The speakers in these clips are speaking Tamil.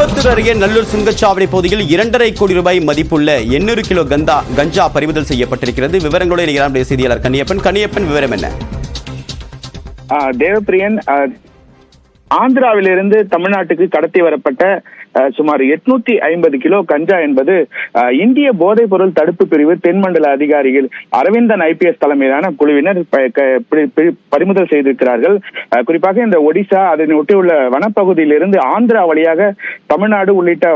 அருகே நல்லூர் சுங்கச்சாவடி பகுதியில் இரண்டரை கோடி ரூபாய் மதிப்புள்ள எண்ணூறு கிலோ கந்தா கஞ்சா பறிமுதல் செய்யப்பட்டிருக்கிறது. விவரங்களோடு இணைகிறார் செய்தியாளர் கனியப்பன் கனியப்பன் விவரம் என்ன? தேவப்பிரியன் ஆந்திராவிலிருந்து தமிழ்நாட்டுக்கு கடத்தி வரப்பட்ட சுமார் எட்நூத்தி ஐம்பது கிலோ கஞ்சா என்பது இந்திய போதைப் பொருள் தடுப்பு பிரிவு தென்மண்டல அதிகாரிகள் அரவிந்தன் ஐபிஎஸ் தலைமையிலான குழுவினர் பறிமுதல் செய்திருக்கிறார்கள். குறிப்பாக இந்த ஒடிசா அதனை ஒட்டியுள்ள வனப்பகுதியிலிருந்து ஆந்திரா வழியாக தமிழ்நாடு உள்ளிட்ட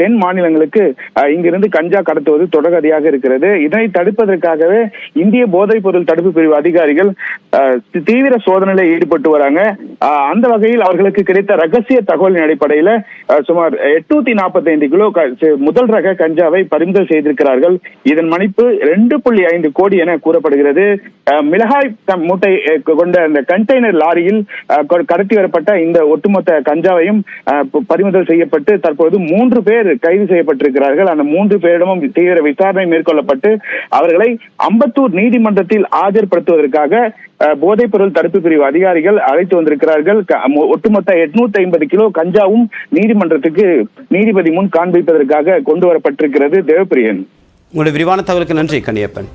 தென் மாநிலங்களுக்கு இங்கிருந்து கஞ்சா கடத்துவது தொடர்கதியாக இருக்கிறது. இதனை தடுப்பதற்காகவே இந்திய போதைப் பொருள் தடுப்பு பிரிவு அதிகாரிகள் தீவிர சோதனையில் ஈடுபட்டு வராங்க. அந்த வகையில் அவர்களுக்கு கிடைத்த ரகசிய தகவலின் அடிப்படையில சுமார் எட்நூத்தி நாற்பத்தி ஐந்து கிலோ முதல் ரக கஞ்சாவை பறிமுதல் செய்திருக்கிறார்கள். இதன் மதிப்பு ரெண்டு புள்ளி ஐந்து கோடி என கூறப்படுகிறது. மிளகாய் மூட்டை கொண்ட அந்த கண்டெய்னர் லாரியில் கடத்தி வரப்பட்ட இந்த ஒட்டுமொத்த கஞ்சாவையும் பறிமுதல் செய்யப்பட்டு தற்போது மூன்று பேர் கைது செய்யப்பட்டிருக்கிறார்கள். அந்த மூன்று பேரிடமும் தீவிர விசாரணை மேற்கொள்ளப்பட்டு அவர்களை அம்பத்தூர் நீதிமன்றத்தில் ஆஜர்படுத்துவதற்காக போதைப் பொருள் தடுப்பு பிரிவு அதிகாரிகள் அழைத்து வந்திருக்கிறார்கள். ஒட்டுமொத்த எட்நூத்தி ஐம்பது கிலோ கஞ்சாவும் நீதிமன்றத்துக்கு நீதிபதி முன் காண்பிப்பதற்காக கொண்டு வரப்பட்டிருக்கிறது தேவப்பிரியன். உங்களுடைய விரிவான தகவலுக்கு நன்றி கன்னியப்பன்